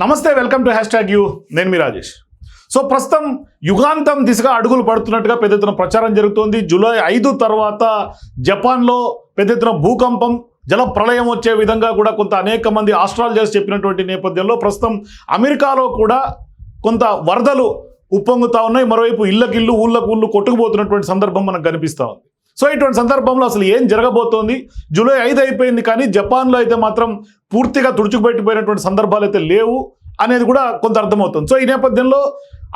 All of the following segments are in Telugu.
నమస్తే welcome to hashtag you. నేను మీ రాజేష్. సో ప్రస్తుతం యుగాంతం దిశగా అడుగులు పడుతున్నట్టుగా పెద్ద ఎత్తున ప్రచారం జరుగుతోంది. జూలై ఐదు తర్వాత జపాన్లో పెద్ద ఎత్తున భూకంపం జల ప్రళయం వచ్చే విధంగా కూడా కొంత అనేక మంది ఆస్ట్రాలజర్స్ చెప్పినటువంటి నేపథ్యంలో ప్రస్తుతం అమెరికాలో కూడా కొంత వరదలు ఉప్పొంగుతా ఉన్నాయి. మరోవైపు ఇళ్ళకిల్లు ఊళ్ళకు ఊళ్ళు కొట్టుకుపోతున్నటువంటి సందర్భం మనకు కనిపిస్తూ ఉంది. సో ఇటువంటి సందర్భంలో అసలు ఏం జరగబోతోంది? జూలై ఐదు అయిపోయింది కానీ జపాన్లో అయితే మాత్రం పూర్తిగా తుడుచుకుపెట్టిపోయినటువంటి సందర్భాలు అయితే లేవు అనేది కూడా కొంత అర్థమవుతుంది. సో ఈ నేపథ్యంలో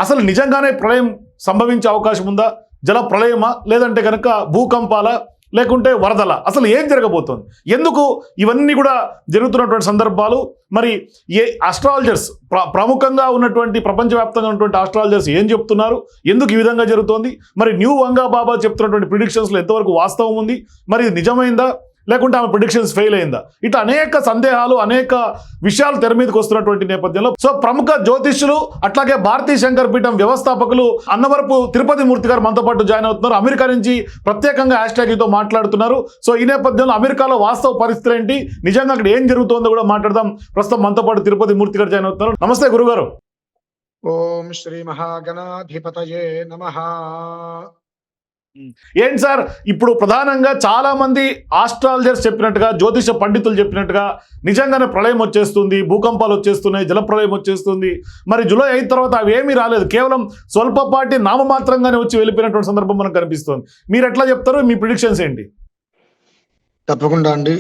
అసలు నిజంగానే ప్రళయం సంభవించే అవకాశం ఉందా? జల ప్రళయమా లేదంటే కనుక భూకంపాల? లేకుంటే వరదల. అసలు ఏం జరగబోతోంది? ఎందుకు ఇవన్నీ కూడా జరుగుతున్నటువంటి సందర్భాలు? మరి ఏ ఆస్ట్రాలజర్స్ ప్ర ప్రముఖంగా ఉన్నటువంటి ప్రపంచవ్యాప్తంగా ఉన్నటువంటి ఆస్ట్రాలజర్స్ ఏం చెప్తున్నారు? ఎందుకు ఈ విధంగా జరుగుతోంది? మరి న్యూ వంగా బాబా చెప్తున్నటువంటి ప్రిడిక్షన్స్లో ఎంతవరకు వాస్తవం ఉంది? మరి నిజమైందా? లేకుంటే ఆమె ప్రిడిక్షన్స్ ఫెయిల్ అయిందా? ఇట్లా అనేక సందేహాలు అనేక విషయాలు తెర మీదకి వస్తున్నటువంటి నేపథ్యంలో సో ప్రముఖ జ్యోతిష్యులు అట్లాగే భారతీయ శంకర్ పీఠం వ్యవస్థాపకులు అన్నవరపు తిరుపతి మూర్తి గారు మనతో పాటు జాయిన్ అవుతున్నారు. అమెరికా నుంచి ప్రత్యేకంగా హ్యాష్ ట్యాగ్తో మాట్లాడుతున్నారు. సో ఈ నేపథ్యంలో అమెరికాలో వాస్తవ పరిస్థితులు ఏంటి? నిజంగా అక్కడ ఏం జరుగుతుందో కూడా మాట్లాడదాం. ప్రస్తుతం మనతో పాటు తిరుపతి మూర్తి గారు జాయిన్ అవుతున్నారు. నమస్తే గురుగారు. ఓం శ్రీ మహాగణాధిపతయే నమ. ఏంటి సార్? ఇప్పుడు ప్రధానంగా చాలా మంది ఆస్ట్రాలజర్స్ చెప్పినట్టుగా జ్యోతిష పండితులు చెప్పినట్టుగా నిజంగానే ప్రళయం వచ్చేస్తుంది భూకంపాలు వచ్చేస్తున్నాయి జల ప్రళయం వచ్చేస్తుంది. మరి జూలై అయిన తర్వాత అవి ఏమీ రాలేదు. కేవలం స్వల్పపాటి నామమాత్రంగానే వచ్చి వెళ్ళిపోయినటువంటి సందర్భం మనకు కనిపిస్తుంది. మీరు ఎట్లా చెప్తారు? మీ ప్రిడిక్షన్స్ ఏంటి? తప్పకుండా అండి.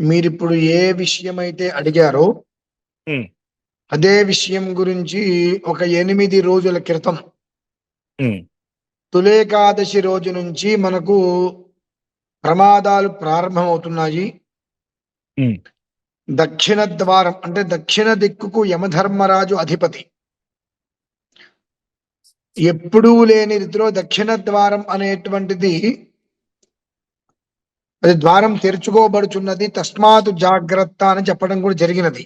మీరిప్పుడు ఏ విషయం అయితే అడిగారో. అదే విషయం గురించి ఒక ఎనిమిది రోజుల క్రితం తులేకాదశి రోజు నుంచి మనకు ప్రమాదాలు ప్రారంభమవుతున్నాయి. దక్షిణ ద్వారం అంటే దక్షిణ దిక్కుకు యమధర్మరాజు అధిపతి. ఎప్పుడూ లేని రీతిలో దక్షిణ ద్వారం అనేటువంటిది అది ద్వారం తెరుచుకోబడుచున్నది. తస్మాత్ జాగ్రత్త అని చెప్పడం కూడా జరిగినది.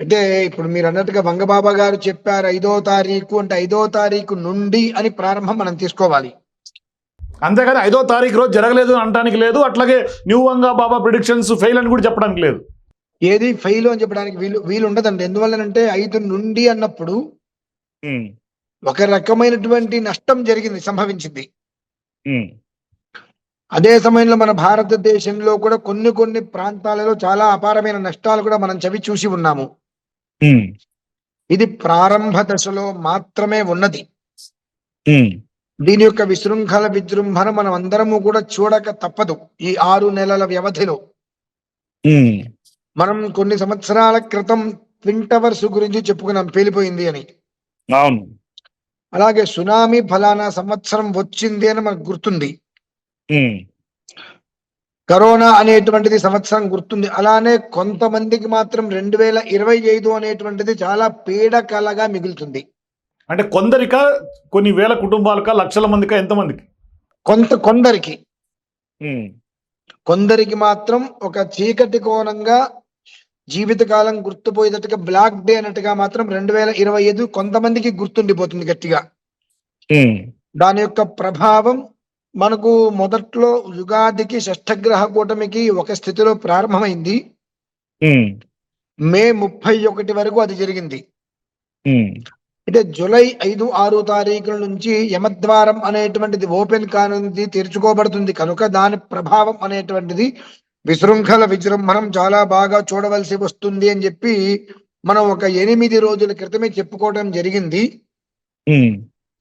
అంటే ఇప్పుడు మీరు అన్నట్టుగా వంగబాబా గారు చెప్పారు ఐదో తారీఖు అంటే ఐదో తారీఖు నుండి అని ప్రారంభం మనం తీసుకోవాలి. అంతేగాని ఐదో తారీఖు రోజు జరగలేదు అని అనడానికి లేదు అట్లాగే new Vanga Baba predictions fail అని కూడా చెప్పడానికి లేదు. ఏది ఫెయిల్ అని చెప్పడానికి వీలు వీలు ఉండదండి. ఎందువల్లనంటే ఐదు నుండి అన్నప్పుడు ఒక రకమైనటువంటి నష్టం జరిగింది సంభవించింది. అదే సమయంలో మన భారతదేశంలో కూడా కొన్ని కొన్ని ప్రాంతాలలో చాలా అపారమైన నష్టాలు కూడా మనం చవి చూసి ఉన్నాము. ఇది ప్రారంభ దశలో మాత్రమే ఉన్నది. దీని యొక్క విశృంఖల విజృంభణ మనం అందరము కూడా చూడక తప్పదు ఈ ఆరు నెలల వ్యవధిలో. మనం కొన్ని సంవత్సరాల క్రితం ట్విన్ టవర్స్ గురించి చెప్పుకున్నాం పేలిపోయింది అని. అవును. అలాగే సునామీ ఫలానా సంవత్సరం వచ్చింది అని మనకు గుర్తుంది. కరోనా అనేటువంటిది సంవత్సరం గుర్తుంది. అలానే కొంతమందికి మాత్రం రెండు వేల ఇరవై ఐదు అనేటువంటిది చాలా పీడకలగా మిగులుతుంది. అంటే కొందరిక కొన్ని వేల కుటుంబాలక లక్షల మందిక ఎంతమందికి కొంత కొందరికి. కొందరికి మాత్రం ఒక చీకటి కోణంగా జీవితకాలం గుర్తుపోయేటట్టుగా బ్లాక్ డే అన్నట్టుగా మాత్రం రెండు వేల ఇరవై ఐదు కొంతమందికి గుర్తుండిపోతుంది గట్టిగా. దాని యొక్క ప్రభావం మనకు మొదట్లో యుగాదికి షష్ఠగ్రహ కూటమికి ఒక స్థితిలో ప్రారంభమైంది. మే ముప్పై ఒకటి వరకు అది జరిగింది. అయితే జూలై ఐదు ఆరు తారీఖుల నుంచి యమద్వారం అనేటువంటిది ఓపెన్ కానుంది తెరుచుకోబడుతుంది. కనుక దాని ప్రభావం అనేటువంటిది విశృంఖల విజృంభణం చాలా బాగా చూడవలసి వస్తుంది అని చెప్పి మనం ఒక ఎనిమిది రోజుల క్రితమే చెప్పుకోవడం జరిగింది.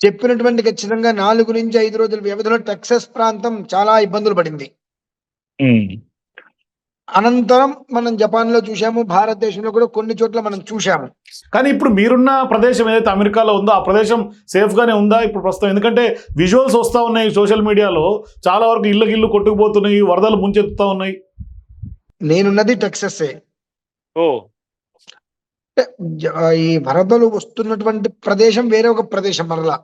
చెప్పినటువంటి ఖచ్చితంగా నాలుగు నుంచి ఐదు రోజుల వ్యవధిలో టెక్సస్ ప్రాంతం చాలా ఇబ్బందులు పడింది. అనంతరం మనం జపాన్లో చూసాము భారతదేశంలో కూడా కొన్ని చోట్ల మనం చూసాము కానీ ఇప్పుడు మీరున్న ప్రదేశం ఏదైతే అమెరికాలో ఉందో ఆ ప్రదేశం సేఫ్ గానే ఉందా ఇప్పుడు ప్రస్తుతం? ఎందుకంటే విజువల్స్ వస్తూ ఉన్నాయి సోషల్ మీడియాలో చాలా వరకు ఇళ్ళకి ఇల్లు కొట్టుకుపోతున్నాయి వరదలు ముంచెత్తుతా ఉన్నాయి. నేనున్నది టెక్సస్. ఓ. ఈ వరదలు వస్తున్నటువంటి ప్రదేశం వేరే ఒక ప్రదేశం మరలా.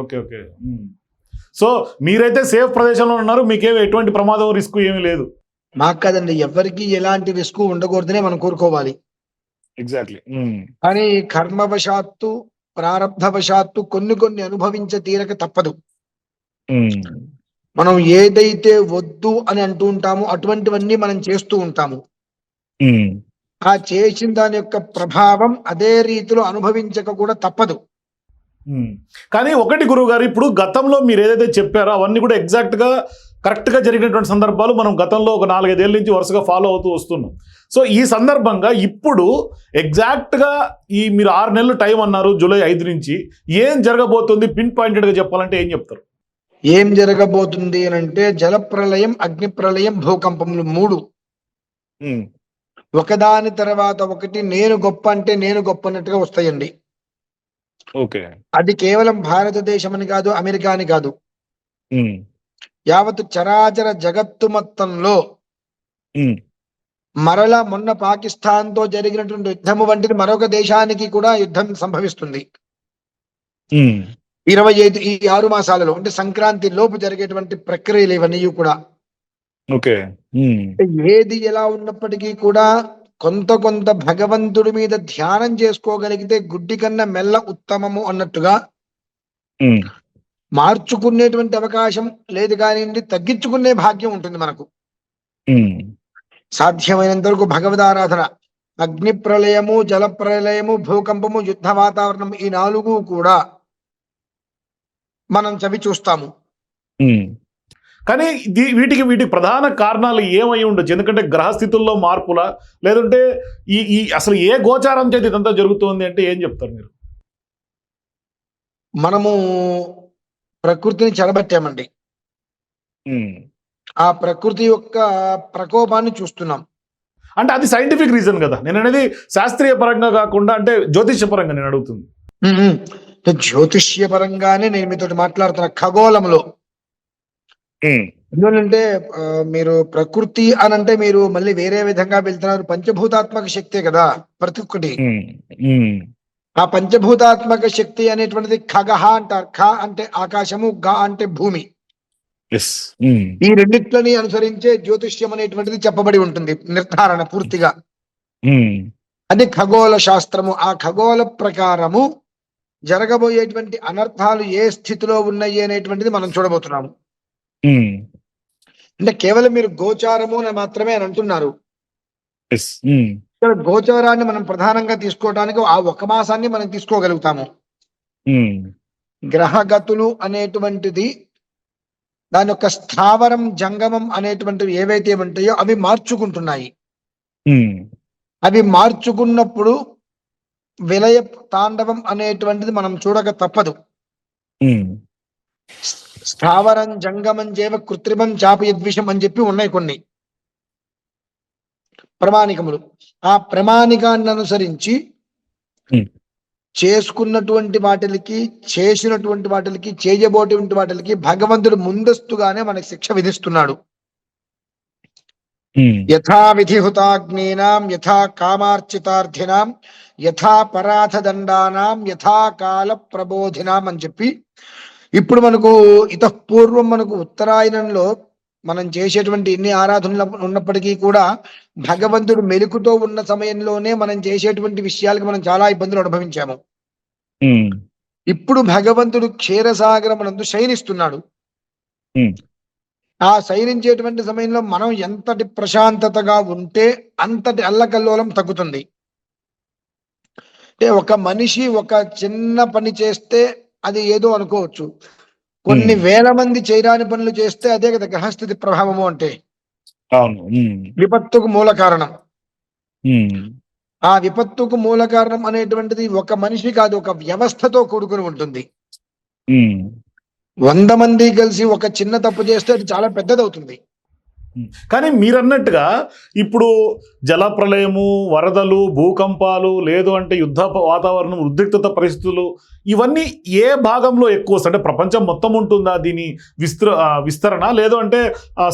Okay okay. సో మీరైతే సేఫ్ ప్రదేశంలో ఉన్నారు మీకేం ఎటువంటి ప్రమాదం రిస్క్ ఏమీ లేదు. మాకు కదండి ఎవరికి ఎలాంటి రిస్క్ ఉండకూడదనే మనం కోరుకోవాలి. ఎగ్జాక్ట్లీ కానీ కర్మవశాత్తు ప్రారంధవశాత్తు కొన్ని కొన్ని అనుభవించ తీరక తప్పదు. మనం ఏదైతే వద్దు అని అంటూ ఉంటామో అటువంటివన్నీ మనం చేస్తూ ఉంటాము. ఆ చేసిన దాని యొక్క ప్రభావం అదే రీతిలో అనుభవించక కూడా తప్పదు. కానీ ఒకటి గురువు గారు ఇప్పుడు గతంలో మీరు ఏదైతే చెప్పారో అవన్నీ కూడా ఎగ్జాక్ట్గా కరెక్ట్గా జరిగినటువంటి సందర్భాలు మనం గతంలో ఒక నాలుగైదేళ్ళ నుంచి వరుసగా ఫాలో అవుతూ వస్తున్నాం. సో ఈ సందర్భంగా ఇప్పుడు ఎగ్జాక్ట్గా ఈ మీరు ఆరు నెలలు టైం అన్నారు జూలై ఐదు నుంచి ఏం జరగబోతుంది? పిన్ పాయింటెడ్గా చెప్పాలంటే ఏం చెప్తారు? ఏం జరగబోతుంది అని అంటే జల ప్రళయం అగ్ని ప్రళయం భూకంపములు మూడు. ఒకదాని తర్వాత ఒకటి నేను గొప్ప అంటే నేను గొప్ప అన్నట్టుగా వస్తాయండి. ఓకే. అది కేవలం భారతదేశం అని కాదు అమెరికా అని కాదు. యావత్ చరాచర జగత్తు మొత్తంలో మరల మొన్న పాకిస్తాన్తో జరిగినటువంటి యుద్ధము వంటిది మరొక దేశానికి కూడా యుద్ధం సంభవిస్తుంది. ఇరవై ఐదు ఈ ఆరు మాసాలలో అంటే సంక్రాంతి లోపు జరిగేటువంటి ప్రక్రియలు ఇవన్నీ కూడా. ఓకే. ఏది ఎలా ఉన్నప్పటికీ కూడా కొంత కొంత భగవంతుడి మీద ధ్యానం చేసుకోగలిగితే గుడ్డి కన్నా మెల్ల ఉత్తమము అన్నట్టుగా మార్చుకునేటువంటి అవకాశం లేదు కానివ్వండి తగ్గించుకునే భాగ్యం ఉంటుంది మనకు. సాధ్యమైనంత వరకు భగవదారాధన. అగ్ని ప్రళయము జల ప్రళయము భూకంపము యుద్ధ వాతావరణం ఈ నాలుగు కూడా మనం చవి చూస్తాము. కానీ దీ- వీటికి వీటికి ప్రధాన కారణాలు ఏమై ఉండొచ్చు? ఎందుకంటే గ్రహస్థితుల్లో మార్పుల? లేదంటే ఈ ఈ అసలు ఏ గోచారం చేతి ఇదంతా జరుగుతోంది అంటే ఏం చెప్తారు మీరు? మనము ప్రకృతిని చెడబట్టామండి ఆ ప్రకృతి యొక్క ప్రకోపాన్ని చూస్తున్నాం. అంటే అది సైంటిఫిక్ రీజన్ కదా. నేను అనేది శాస్త్రీయ పరంగా కాకుండా అంటే జ్యోతిష పరంగా నేను అడుగుతుంది. జ్యోతిష్య పరంగానే నేను మీతో మాట్లాడుతున్న ఖగోళంలో. ఎందుకంటే మీరు ప్రకృతి అని అంటే మీరు మళ్ళీ వేరే విధంగా వెళ్తున్నారు. పంచభూతాత్మక శక్తే కదా ప్రతి ఒక్కటి. ఆ పంచభూతాత్మక శక్తి అనేటువంటిది ఖగహ అంటారు. ఖ అంటే ఆకాశము గ అంటే భూమి. ఈ రెండిట్లని అనుసరించే జ్యోతిష్యం అనేటువంటిది చెప్పబడి ఉంటుంది. నిర్ధారణ పూర్తిగా. అది ఖగోళ శాస్త్రము. ఆ ఖగోళ ప్రకారము జరగబోయేటువంటి అనర్థాలు ఏ స్థితిలో ఉన్నాయి అనేటువంటిది మనం చూడబోతున్నాము. అంటే కేవలం మీరు గోచారము అని మాత్రమే అని అంటున్నారు. ఇక్కడ గోచారాన్ని మనం ప్రధానంగా తీసుకోవడానికి ఆ ఒక మాసాన్ని మనం తీసుకోగలుగుతాము. ఉమ్, గ్రహగతులు అనేటువంటిది దాని యొక్క స్థావరం జంగమం అనేటువంటివి ఏవైతే ఉంటాయో అవి మార్చుకుంటున్నాయి. అవి మార్చుకున్నప్పుడు విలయ తాండవం అనేటువంటిది మనం చూడక తప్పదు. స్థావరం జంగమం చేవ కృత్రిమం చాపయద్విషం అని చెప్పి ఉన్నాయి కొన్ని. ప్రమాణికములు. ఆ ప్రమాణికాన్ని అనుసరించి. చేసుకున్నటువంటి వాటికి చేసినటువంటి వాటికి చేయబోటువంటి వాటికి భగవంతుడు ముందస్తుగానే మనకి శిక్ష విధిస్తున్నాడు. యథా విధిహుతాగ్నీనాం యథా కామార్చితార్థినాం యథా పరాధదండానాం యథా కాల ప్రబోధినాం అని చెప్పి ఇప్పుడు మనకు ఇతపూర్వం మనకు ఉత్తరాయణంలో మనం చేసేటువంటి ఎన్ని ఆరాధనలు ఉన్నప్పటికీ కూడా భగవంతుడు మెలుకుతో ఉన్న సమయంలోనే మనం చేసేటువంటి విషయాలకు మనం చాలా ఇబ్బందులు అనుభవించాము. ఇప్పుడు భగవంతుడు క్షీరసాగరమునందు శయనిస్తున్నాడు. ఆ శయనించేటువంటి సమయంలో మనం ఎంతటి ప్రశాంతతగా ఉంటే అంతటి అల్లకల్లోలం తగ్గుతుంది. అంటే ఒక మనిషి ఒక చిన్న పని చేస్తే అది ఏదో అనుకోవచ్చు. కొన్ని. వేల మంది చేయరాని పనులు చేస్తే అదే కదా గ్రహస్థితి ప్రభావము అంటే. అవును. విపత్తుకు మూల కారణం. ఆ విపత్తుకు మూల కారణం అనేటువంటిది ఒక మనిషి కాదు ఒక వ్యవస్థతో కూడుకుని ఉంటుంది. వంద మంది కలిసి ఒక చిన్న తప్పు చేస్తే అది చాలా పెద్దదవుతుంది. కానీ మీరన్నట్టుగా ఇప్పుడు జలప్రలయము వరదలు భూకంపాలు లేదు అంటే యుద్ధ వాతావరణం ఉద్రిక్తత పరిస్థితులు ఇవన్నీ ఏ భాగంలో ఎక్కువ అంటే ప్రపంచం మొత్తం ఉంటుందా దీని విస్తృ విస్తరణ? లేదు అంటే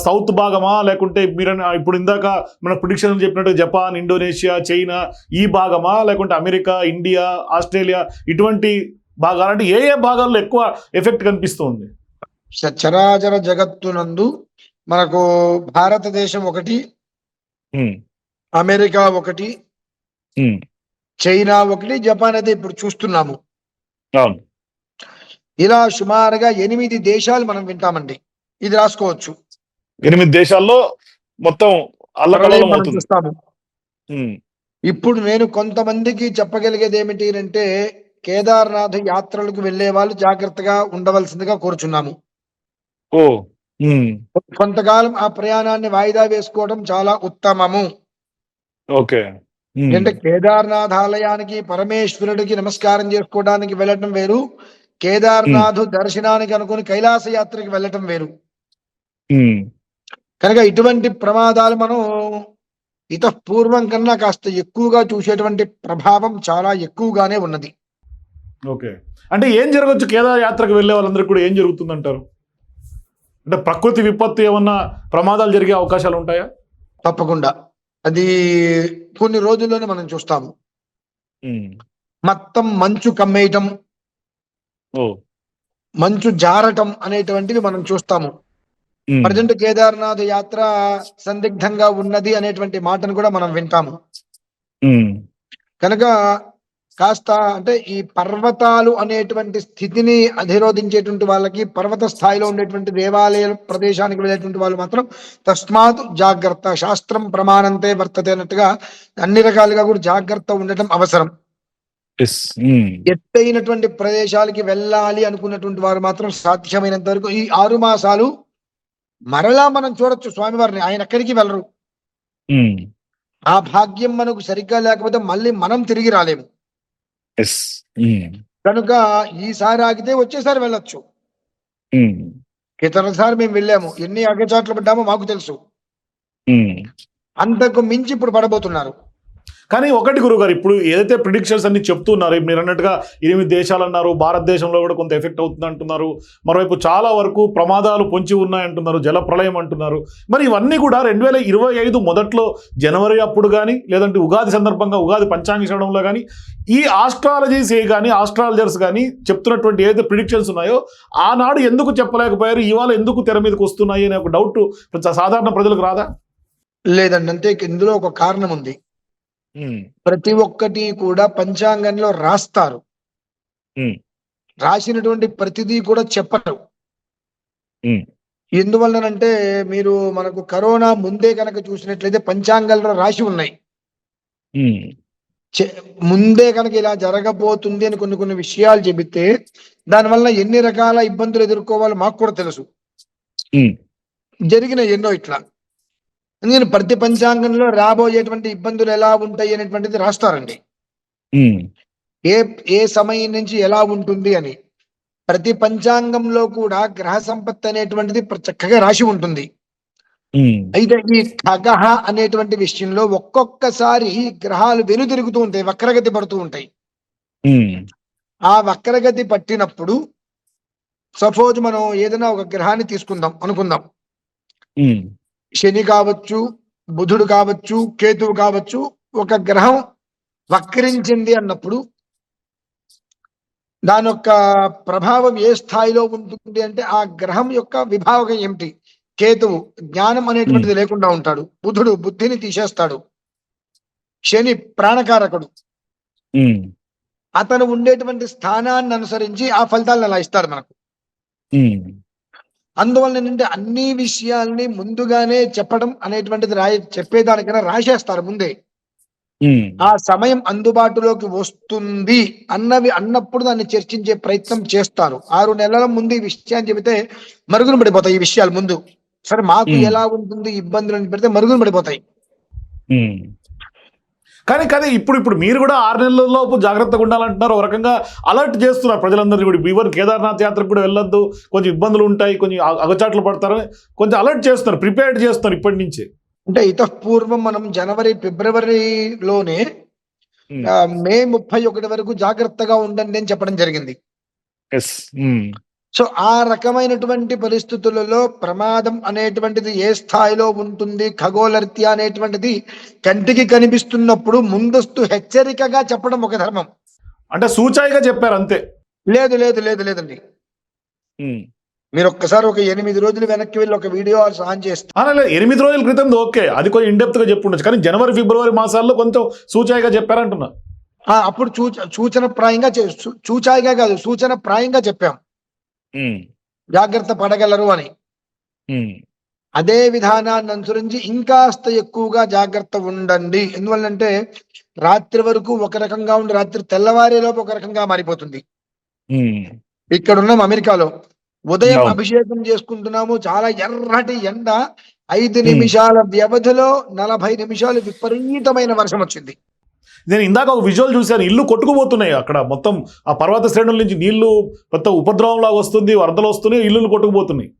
సౌత్ భాగమా? లేకుంటే మీరు ఇప్పుడు ఇందాక మన ప్రిడిక్షన్ చెప్పినట్టు జపాన్ ఇండోనేషియా చైనా ఈ భాగమా? లేకుంటే అమెరికా ఇండియా ఆస్ట్రేలియా ఇటువంటి భాగాలు అంటే ఏ ఏ భాగాల్లో ఎక్కువ ఎఫెక్ట్ కనిపిస్తుంది? చరాచర జగత్తునందు మనకు భారతదేశం ఒకటి అమెరికా ఒకటి చైనా ఒకటి జపాన్ అయితే ఇప్పుడు చూస్తున్నాము. ఇలా సుమారుగా ఎనిమిది దేశాలు మనం వింటామండి. ఇది రాసుకోవచ్చు. ఎనిమిది దేశాల్లో మొత్తం చూస్తాము. ఇప్పుడు నేను కొంతమందికి చెప్పగలిగేది ఏమిటి అంటే కేదార్నాథ్ యాత్రలకు వెళ్ళే వాళ్ళు జాగ్రత్తగా ఉండవలసిందిగా కోరుచున్నాము. ఓ. కొంతకాలం ఆ ప్రయాణాన్ని వాయిదా వేసుకోవడం చాలా ఉత్తమము. ఓకే ఉమ్, అంటే కేదార్నాథ్ ఆలయానికి పరమేశ్వరుడికి నమస్కారం చేసుకోవడానికి వెళ్ళటం వేరు. కేదార్నాథ్ దర్శనానికి అనుకుని కైలాస యాత్రకి వెళ్ళటం వేరు. కనుక ఇటువంటి ప్రమాదాలు మనం ఇతపూర్వం కన్నా కాస్త ఎక్కువగా చూసేటువంటి ప్రభావం చాలా ఎక్కువగానే ఉన్నది. ఓకే అంటే ఏం జరగచ్చు? కేదార్ యాత్రకు వెళ్ళే వాళ్ళందరికీ కూడా ఏం జరుగుతుందంటారు? అంటే ప్రకృతి విపత్తు ఏమన్నా ప్రమాదాలు జరిగే అవకాశాలు ఉంటాయా? తప్పకుండా. అది కొన్ని రోజుల్లోనే మనం చూస్తాము. మొత్తం మంచు కమ్మేయటం మంచు జారటం అనేటువంటివి మనం చూస్తాము. ప్రజెంట్ కేదార్నాథ్ యాత్ర సందిగ్ధంగా ఉన్నది అనేటువంటి మాటను కూడా మనం వింటాము. కనుక కాస్త అంటే ఈ పర్వతాలు అనేటువంటి స్థితిని అధిరోధించేటువంటి వాళ్ళకి పర్వత స్థాయిలో ఉండేటువంటి దేవాలయ ప్రదేశానికి వెళ్ళేటువంటి వాళ్ళు మాత్రం తస్మాత్ జాగ్రత్త. శాస్త్రం ప్రమాణంతే వర్తతే అన్నట్టుగా అన్ని రకాలుగా కూడా జాగ్రత్త ఉండటం అవసరం. ఉమ్, ఎత్తైనటువంటి ప్రదేశాలకి వెళ్ళాలి అనుకున్నటువంటి వారు మాత్రం సాధ్యమైనంత వరకు ఈ ఆరు మాసాలు మరలా మనం చూడొచ్చు స్వామివారిని. ఆయన ఎక్కడికి వెళ్ళరు. ఉమ్, ఆ భాగ్యం మనకు సరిగ్గా లేకపోతే మళ్ళీ మనం తిరిగి రాలేము. కనుక ఈసారి ఆగితే వచ్చేసారి వెళ్ళొచ్చు. ఇతరసారి మేము వెళ్ళాము. ఎన్ని అగచాట్లు పడ్డామో మాకు తెలుసు. అంతకు మించి ఇప్పుడు పడబోతున్నారు. కానీ ఒకటి గురుగారు ఇప్పుడు ఏదైతే ప్రిడిక్షన్స్ అన్ని చెప్తున్నారు ఇప్పుడు మీరు అన్నట్టుగా ఎనిమిది దేశాలు అన్నారు భారతదేశంలో కూడా కొంత ఎఫెక్ట్ అవుతుంది అంటున్నారు మరోవైపు చాలా వరకు ప్రమాదాలు పొంచి ఉన్నాయి అంటున్నారు జల ప్రళయం అంటున్నారు. మరి ఇవన్నీ కూడా రెండు వేల ఇరవై ఐదు మొదట్లో జనవరి అప్పుడు కానీ లేదంటే ఉగాది సందర్భంగా ఉగాది పంచాంగ చేయడంలో కానీ ఈ ఆస్ట్రాలజీస్ ఏ కానీ ఆస్ట్రాలజర్స్ కానీ చెప్తున్నటువంటి ఏదైతే ప్రిడిక్షన్స్ ఉన్నాయో ఆనాడు ఎందుకు చెప్పలేకపోయారు ఇవాళ ఎందుకు తెర మీదకి వస్తున్నాయి అనే ఒక డౌట్ సాధారణ ప్రజలకు రాదా? లేదండి అంతే ఇందులో ఒక కారణం ఉంది. ప్రతి ఒక్కటి కూడా పంచాంగంలో రాస్తారు. ఉమ్. రాసినటువంటి ప్రతిదీ కూడా చెప్పరు. ఉమ్. ఎందువల్లనంటే మీరు మనకు కరోనా ముందే కనుక చూసినట్లయితే పంచాంగాల్లో రాసి ఉన్నాయి. ముందే కనుక ఇలా జరగబోతుంది అని కొన్ని కొన్ని విషయాలు చెబితే దానివల్ల ఎన్ని రకాల ఇబ్బందులు ఎదుర్కోవాలో మాకు కూడా తెలుసు. జరిగిన ఎన్నో ఇట్లా. అందుకని ప్రతి పంచాంగంలో రాబోయేటువంటి ఇబ్బందులు ఎలా ఉంటాయి అనేటువంటిది రాస్తారండి. ఏ ఏ సమయం నుంచి ఎలా ఉంటుంది అని. ప్రతి పంచాంగంలో కూడా గ్రహ సంపత్తి అనేటువంటిది ప్ర- చక్కగా రాసి ఉంటుంది. అయితే ఈ ఖగహ అనేటువంటి విషయంలో ఒక్కొక్కసారి గ్రహాలు వెనుదిరుగుతూ ఉంటాయి వక్రగతి పడుతూ ఉంటాయి. ఆ వక్రగతి పట్టినప్పుడు సపోజ్ మనం ఏదైనా ఒక గ్రహాన్ని తీసుకుందాం అనుకుందాం. శని కావచ్చు బుధుడు కావచ్చు కేతువు కావచ్చు ఒక గ్రహం వక్రించింది అన్నప్పుడు దాని యొక్క ప్రభావం ఏ స్థాయిలో ఉంటుంది అంటే ఆ గ్రహం యొక్క విభాగం ఏమిటి? కేతువు జ్ఞానం అనేటువంటిది లేకుండా ఉంటాడు. బుధుడు బుద్ధిని తీసేస్తాడు. శని ప్రాణకారకుడు. అతను ఉండేటువంటి స్థానాన్ని అనుసరించి ఆ ఫలితాలను అలా ఇస్తాడు మనకు? అందువల్ల ఏంటంటే అన్ని విషయాల్ని ముందుగానే చెప్పడం అనేటువంటిది రాయ చెప్పేదానికైనా రాసేస్తారు ముందే. ఆ సమయం అందుబాటులోకి వస్తుంది అన్నవి అన్నప్పుడు దాన్ని చర్చించే ప్రయత్నం చేస్తారు. ఆరు నెలల ముందు ఈ విషయాన్ని చెబితే మరుగున పడిపోతాయి ఈ విషయాలు ముందు. సరే మాకు. ఎలా ఉంటుంది ఇబ్బందులు అని పెడితే మరుగున పడిపోతాయి. కానీ కానీ ఇప్పుడు ఇప్పుడు మీరు కూడా ఆరు నెలల లోపు జాగ్రత్తగా ఉండాలంటున్నారు. ఒక రకంగా అలర్ట్ చేస్తున్నారు ప్రజలందరినీ కూడా. ఈవెన్ కేదార్నాథ్ యాత్రకు కూడా వెళ్ళొద్దు. కొంచెం ఇబ్బందులు ఉంటాయి. కొంచెం అగ- అగచాట్లు పడతారు కొంచెం అలర్ట్ చేస్తున్నారు. ప్రిపేర్డ్ చేస్తున్నారు ఇప్పటి నుంచే. అంటే ఇతపూర్వం మనం జనవరి ఫిబ్రవరిలోనే మే ముప్పై ఒకటి వరకు జాగ్రత్తగా ఉండండి అని చెప్పడం జరిగింది. సో ఆ రకమైనటువంటి పరిస్థితులలో ప్రమాదం అనేటువంటిది ఏ స్థాయిలో ఉంటుంది? ఖగోళరీత్యా అనేటువంటిది కంటికి కనిపిస్తున్నప్పుడు ముందస్తు హెచ్చరికగా చెప్పడం ఒక ధర్మం. అంటే సూచాయిగా చెప్పారు అంతే. లేదు లేదు లేదు లేదండి. మీరు ఒక్కసారి ఒక ఎనిమిది రోజులు వెనక్కి వెళ్ళి ఒక వీడియో ఆన్ చేస్తే అలా ఎనిమిది రోజుల క్రితం ఓకే. అది కొంచెం ఇండెప్త్గా చెప్పుండొచ్చు. కానీ జనవరి ఫిబ్రవరి మాసాల్లో కొంచెం సూచాయిగా చెప్పారంటున్నా. అప్పుడు సూచ సూచన ప్రాయంగా సూచాయిగా కాదు సూచన ప్రాయంగా చెప్పాం. జాగ్రత్త పడగలరు అని. అదే విధానాన్ని అనుసరించి ఇంకాస్త ఎక్కువగా జాగ్రత్త ఉండండి. ఎందువల్లంటే రాత్రి వరకు ఒక రకంగా ఉండి రాత్రి తెల్లవారేలోపు ఒక రకంగా మారిపోతుంది. ఇక్కడ ఉన్నాం అమెరికాలో. ఉదయం. అభిషేకం చేసుకుంటున్నాము. చాలా ఎర్రటి ఎండ. ఐదు. నిమిషాల వ్యవధిలో నలభై నిమిషాలు విపరీతమైన వర్షం వచ్చింది. నేను ఇందాక ఒక విజువల్ చూశాను ఇల్లు కొట్టుకుపోతున్నాయి అక్కడ. మొత్తం ఆ పర్వత శ్రేణుల నుంచి నీళ్ళు కొత్త ఉపద్రవం లాగా వస్తుంది వరదలు వస్తున్నాయి ఇల్లులు కొట్టుకుపోతున్నాయి.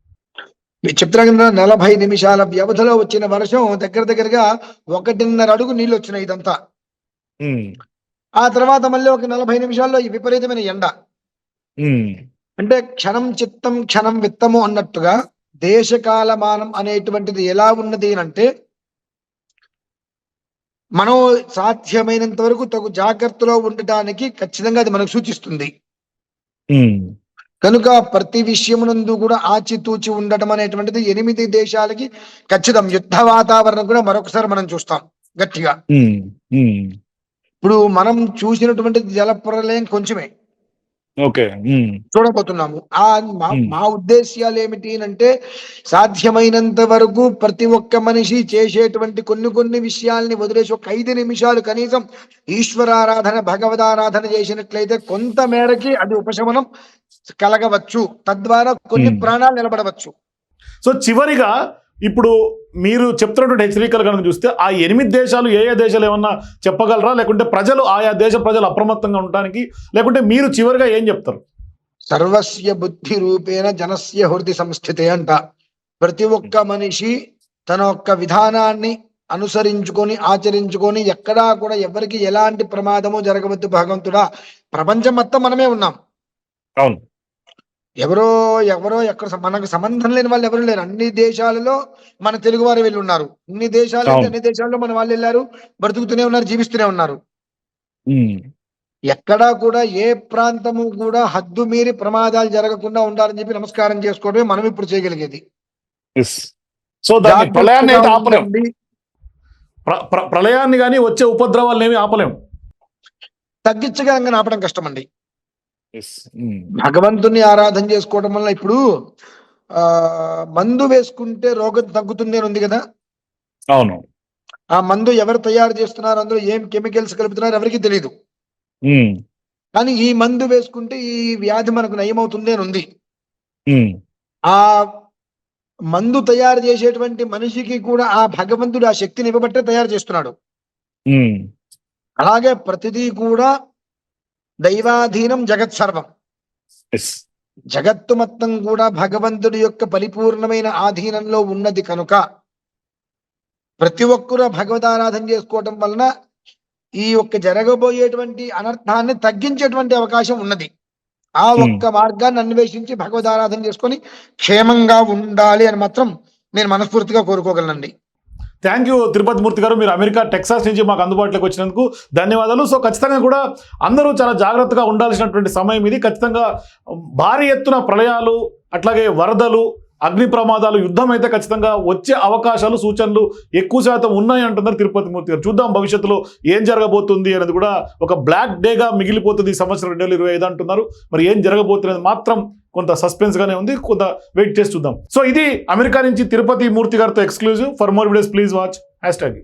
ఈ చిత్రంగా నలభై నిమిషాల వ్యవధిలో వచ్చిన వర్షం దగ్గర దగ్గరగా ఒకటిన్నర అడుగు నీళ్ళు వచ్చినాయి ఇదంతా. ఆ తర్వాత మళ్ళీ ఒక నలభై నిమిషాల్లో ఈ విపరీతమైన ఎండ. అంటే క్షణం చిత్తం క్షణం విత్తము అన్నట్టుగా దేశకాలమానం అనేటువంటిది ఎలా ఉన్నది అంటే మనం సాధ్యమైనంత వరకు తగు జాగ్రత్తలో ఉండటానికి ఖచ్చితంగా అది మనకు సూచిస్తుంది. కనుక ప్రతి విషయమునందు కూడా ఆచితూచి ఉండటం అనేటువంటిది ఎనిమిది దేశాలకి ఖచ్చితం. యుద్ధ వాతావరణం కూడా మరొకసారి మనం చూస్తాం గట్టిగా. ఇప్పుడు మనం చూసినటువంటి జలప్రలయం కొంచెమే. చూడబోతున్నాము ఆ మా. మా ఉద్దేశ్యాలు ఏమిటి అంటే సాధ్యమైనంత వరకు ప్రతి ఒక్క మనిషి చేసేటువంటి కొన్ని కొన్ని విషయాల్ని వదిలేసి ఒక ఐదు నిమిషాలు కనీసం ఈశ్వరారాధన భగవదారాధన చేసినట్లయితే కొంత మేరకి అది ఉపశమనం కలగవచ్చు తద్వారా కొన్ని. ప్రాణాలు నిలబడవచ్చు సో చివరిగా ఇప్పుడు మీరు చెప్తున్నటువంటి హెచ్చరికలు కనుక చూస్తే ఆ ఎనిమిది దేశాలు ఏ ఏ దేశాలు ఏమన్నా చెప్పగలరా? లేకుంటే ప్రజలు ఆయా దేశ ప్రజలు అప్రమత్తంగా ఉండడానికి లేకుంటే మీరు చివరిగా ఏం చెప్తారు? సర్వస్య బుద్ధి రూపేణ జనస్య హృది సంస్థితే అంట. ప్రతి ఒక్క మనిషి తన యొక్క విధానాన్ని అనుసరించుకొని ఆచరించుకొని ఎక్కడా కూడా ఎవరికి ఎలాంటి ప్రమాదము జరగవద్దు భగవంతుడా. ప్రపంచం మొత్తం మనమే ఉన్నాం. అవును. ఎవరో ఎవరో ఎక్కడ మనకు సంబంధం లేని వాళ్ళు ఎవరు లేరు. అన్ని దేశాలలో మన తెలుగు వారు వెళ్ళి ఉన్నారు. అన్ని దేశాలు. అన్ని దేశాల్లో మన వాళ్ళు వెళ్ళారు బ్రతుకుతూనే ఉన్నారు జీవిస్తూనే ఉన్నారు. ఎక్కడా కూడా ఏ ప్రాంతము కూడా హద్దు మీరి ప్రమాదాలు జరగకుండా ఉండాలని చెప్పి నమస్కారం చేసుకోవడమే మనం ఇప్పుడు చేయగలిగేది. సో ప్రళయాన్ని ఆపలేం. ప్రళయాన్ని కానీ వచ్చే ఉపద్రవాలను ఏమి ఆపలేం. తగ్గించగలంగా ఆపడం కష్టం అండి భగవంతుని ఆరాధన చేసుకోవడం వల్ల ఇప్పుడు ఆ మందు వేసుకుంటే రోగం తగ్గుతుంది అని ఉంది కదా? అవును. ఆ మందు ఎవరు తయారు చేస్తున్నారు? అందులో ఏం కెమికల్స్ కలుపుతున్నారు? ఎవరికి తెలియదు ఉమ్, కానీ ఈ మందు వేసుకుంటే ఈ వ్యాధి మనకు నయమవుతుంది అని ఉంది. ఉమ్, ఆ మందు తయారు చేసేటువంటి మనిషికి కూడా ఆ భగవంతుడు ఆ శక్తిని ఇవ్వబట్టే తయారు చేస్తున్నాడు. అలాగే ప్రతిదీ కూడా దైవాధీనం జగత్ సర్వం జగత్తు మొత్తం కూడా భగవంతుడి యొక్క పరిపూర్ణమైన ఆధీనంలో ఉన్నది కనుక ప్రతి ఒక్కరూ భగవదారాధన చేసుకోవటం వలన ఈ యొక్క జరగబోయేటువంటి అనర్థాన్ని తగ్గించేటువంటి అవకాశం ఉన్నది. ఆ Hmm. ఒక్క మార్గాన్ని అన్వేషించి భగవదారాధన చేసుకొని క్షేమంగా ఉండాలి అని మాత్రం నేను మనస్ఫూర్తిగా కోరుకోగలనండి. Thank you Tirupati Murthy garu. మీరు అమెరికా టెక్సాస్ నుంచి మాకు అందుబాటులోకి వచ్చినందుకు ధన్యవాదాలు. సో ఖచ్చితంగా కూడా అందరూ చాలా జాగ్రత్తగా ఉండాల్సినటువంటి సమయం ఇది. ఖచ్చితంగా భారీ ఎత్తున ప్రళయాలు అట్లాగే వరదలు అగ్ని ప్రమాదాలు యుద్ధం అయితే ఖచ్చితంగా వచ్చే అవకాశాలు సూచనలు ఎక్కువ శాతం ఉన్నాయి అంటున్నారు తిరుపతి మూర్తి గారు. చూద్దాం భవిష్యత్తులో ఏం జరగబోతుంది అనేది కూడా ఒక బ్లాక్ డేగా మిగిలిపోతుంది ఈ సంవత్సరం రెండు వేల ఇరవై ఐదు అంటున్నారు. మరి ఏం జరగబోతున్నది మాత్రం కొంత సస్పెన్స్ గానే ఉంది కొంత వెయిట్ చేసి చూద్దాం. సో ఇది అమెరికా నుంచి తిరుపతి మూర్తి గారితో exclusive for more videos please watch hashtag